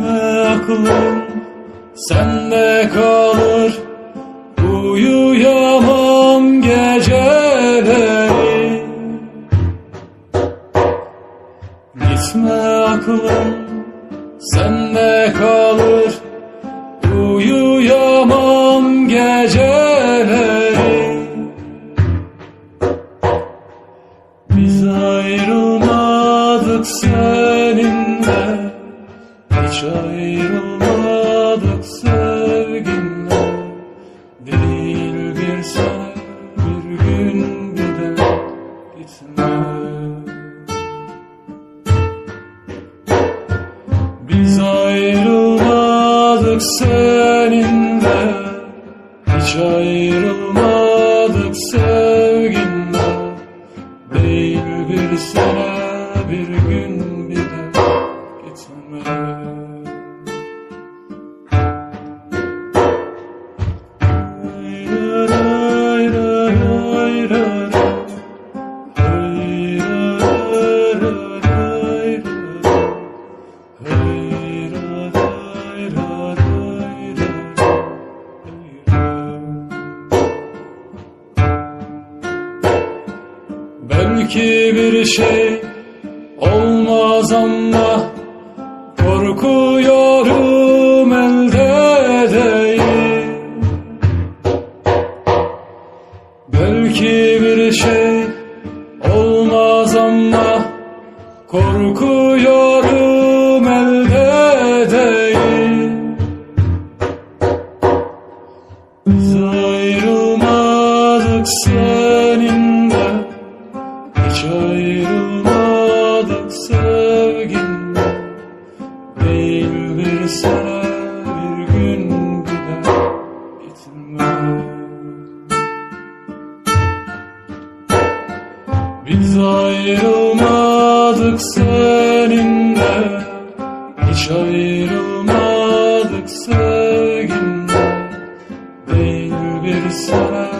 Gitme aklım sende kalır Gitme aklım sende kalır. Uyuyamam geceleri. Biz ayrılmadık seninle. Hiç ayrılmadık sevginle. Değil bir sene bir gün de gitme Biz ayrılmadık seninle. Hiç ayrılmadık sevginle. Değil bir sene bir gün bir de gitme Belki bir şey olmaz ama korkuyorum elde değil. Belki bir şey olmaz ama korkuyorum elde değil. Biz ayrılmadık Biz ayrılmadık seninle. Hiç ayrılmadık sevginle Değil bir sene